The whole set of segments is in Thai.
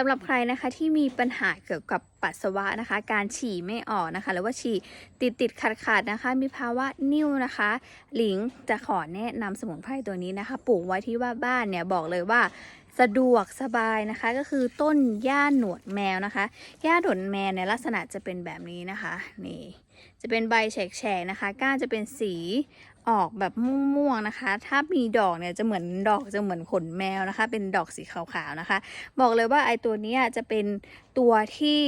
สำหรับใครนะคะที่มีปัญหาเกี่ยวกับปัสสาวะนะคะ การฉี่ไม่ออกนะคะ หรือว่าฉี่ติดติดขัดขัดๆนะคะ มีภาวะนิ่วนะคะ หลิงจะขอแนะนำสมุนไพรตัวนี้นะคะ ปลูกไว้ที่ว่าบ้านเนี่ยบอกเลยว่าสะดวกสบายนะคะก็คือต้นหญ้าหนวดแมวนะคะหญ้าหนวดแมวในลักษณะจะเป็นแบบนี้นะคะนี่จะเป็นใบแฉกๆนะคะ ก้านจะเป็นสี ออกแบบม่วงๆนะคะ ถ้ามีดอกเนี่ยจะเหมือนดอกจะเหมือนขนแมวนะคะ เป็นดอกสีขาวๆนะคะ บอกเลยว่าไอตัวนี้จะเป็นตัวที่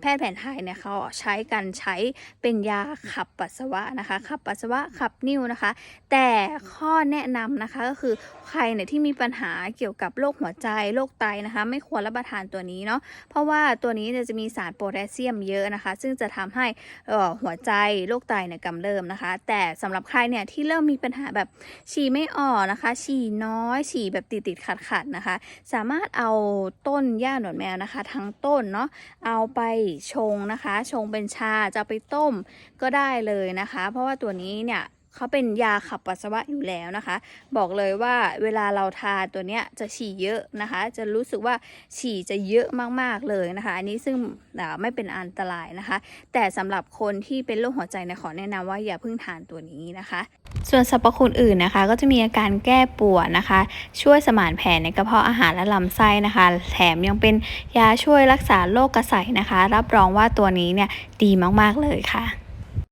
แพทย์แผนไทยเนี่ยเขาใช้กันใช้เป็นยาขับปัสสาวะนะคะ ขับปัสสาวะขับนิ่วนะคะ แต่ข้อแนะนำนะคะก็คือใครเนี่ยที่มีปัญหาเกี่ยวกับโรคหัวใจโรคไตนะคะ ไม่ควรรับประทานตัวนี้เนาะเพราะว่าตัวนี้จะมีสารโพแทสเซียมเยอะนะคะ ซึ่งจะทำให้หัวใจโรคไตเนี่ยกำเริบนะคะ แต่สำหรับใครเนี่ยที่เริ่มมีปัญหาแบบฉี่ไม่ออกนะคะ ฉี่น้อย ฉี่แบบติดติดขัดขัดๆนะคะ สามารถเอาต้นหญ้าหนวดแมวนะคะ ทั้งต้นเนาะเอาไปชงนะคะ ชงเป็นชาจะไปต้มก็ได้เลยนะคะ เพราะว่าตัวนี้เนี่ย เขาเป็นยาขับปัสสาวะอยู่แล้วนะคะ บอกเลยว่าเวลาเราทานตัวเนี้ยจะฉี่เยอะนะคะ จะรู้สึกว่าฉี่จะเยอะมากๆเลยนะคะ อันนี้ซึ่งไม่เป็นอันตรายนะคะ แต่สำหรับคนที่เป็นโรคหัวใจเนี่ยขอแนะนำว่าอย่าเพิ่งทานตัวนี้นะคะ ส่วนสรรพคุณอื่นนะคะ ก็จะมีอาการแก้ปวดนะคะ ช่วยสมานแผลในกระเพาะอาหารและลำไส้นะคะ แถมยังเป็นยาช่วยรักษาโรคกระใสนะคะ รับรองว่าตัวนี้เนี่ยดีมากๆเลยค่ะ